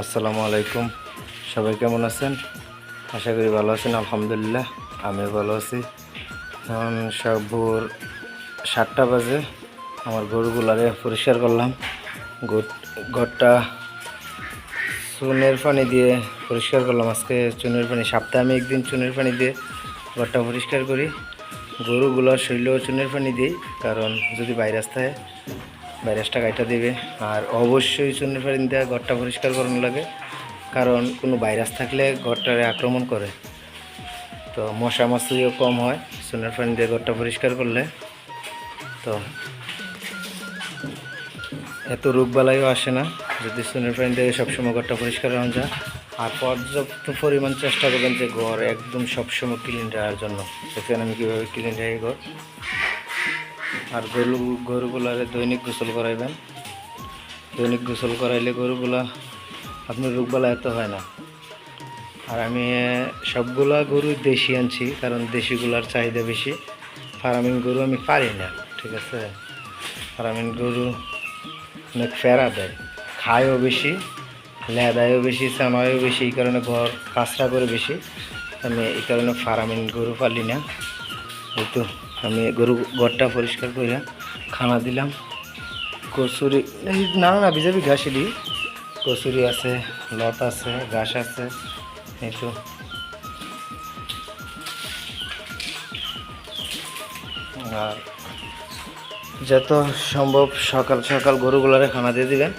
আসসালামু আলাইকুম। সবাই কেমন আছেন? আশা করি ভালো আছেন, আলহামদুলিল্লাহ। আমি ভালো আছি। এখন সব ভোর সাতটা বাজে। আমার গরুগুলারে পরিষ্কার করলাম। ঘরটা চুনের পানি দিয়ে পরিষ্কার করলাম। আজকে চুনের পানি, সপ্তাহে আমি একদিন চুনের পানি দিয়ে ঘরটা পরিষ্কার করি। গরুগুলোর শরীরেও চুনের পানি দিই, কারণ যদি বাইরে থাকে ভাইরাসটা কাইটা দেবে। আর অবশ্যই চুনের পানি দেওয়া ঘরটা পরিষ্কার করানো লাগে, কারণ কোনো ভাইরাস থাকলে ঘরটারে আক্রমণ করে। তো মশা মাছিও কম হয়, চুনের পানি দিয়ে ঘরটা পরিষ্কার করলে। তো এত রোগবালাইও আসে না, যদি চুনের পানি দিয়ে সবসময় ঘরটা পরিষ্কার করা যায়। আর পর্যাপ্ত পরিমাণ চেষ্টা করবেন যে ঘর একদম সবসময় ক্লিন রাখার জন্য। দেখেন আমি কীভাবে ক্লিন রাখি ঘর। আর গরু গরুগুলারে দৈনিক গোসল করাইবেন, দৈনিক গোসল করাইলে গরুগুলা আপনার রোগবালা এত হয় না। আর আমি সবগুলা গরু দেশি আনছি, কারণ দেশিগুলার চাহিদা বেশি। ফার্মিং গরু আমি পারি না, ঠিক আছে? ফার্মিং গরু অনেক ফেরা দেয়, খায়ও বেশি, লেদায়ও বেশি চানায়ও বেশি, এই কারণে ঘর কাঁচরা করে বেশি। আমি এই কারণে ফার্মিং গরু পালি না এই তো আমি গরু, ঘরটা পরিষ্কার করে খানা দিলাম। কচুরি এই না না বিজাবি ঘাসই দিই কচুরি আছে, লত আছে, ঘাস আছে, এই তো। আর যত সম্ভব সকাল সকাল গরুগুলারে খানা দিয়ে দিবেন।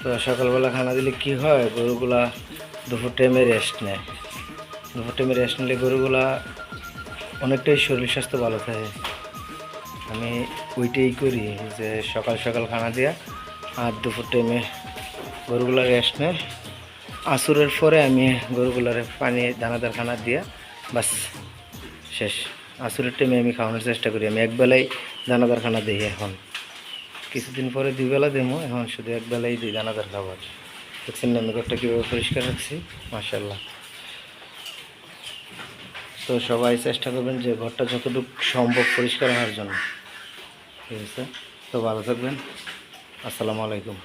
তো সকালবেলা খানা দিলে কি হয়? গরুগুলা দুপুর টাইমে রেস্ট নেয়। দুপুর টাইমে রেস্ট নিলে গরুগুলা অনেকটাই শরীর স্বাস্থ্য ভালো থাকে। আমি ওইটাই করি যে সকাল সকাল খানা দেওয়া আর দুপুর টাইমে গরুগুলা রেস্ট নেয় আসুরের পরে আমি গরুগুলারে পানি, দানাদার খানা দিয়া বাস শেষ। আসুরের টাইমে আমি খাওয়ানোর চেষ্টা করি। আমি একবেলাই দানাদার খানা দিই এখন। কিছুদিন পরে দুই বেলা দেবো এখন শুধু একবেলাই দিই দানাদার খাবার। দেখছেন আমি ঘরটা কীভাবে পরিষ্কার রাখছি? মার্শাল্লাহ তো সবাই চেষ্টা করবেন যে ঘরটা যতটুকু সম্ভব পরিষ্কার হওয়ার জন্য। ঠিক আছে? তো ভালো থাকবেন। আসসালামু আলাইকুম।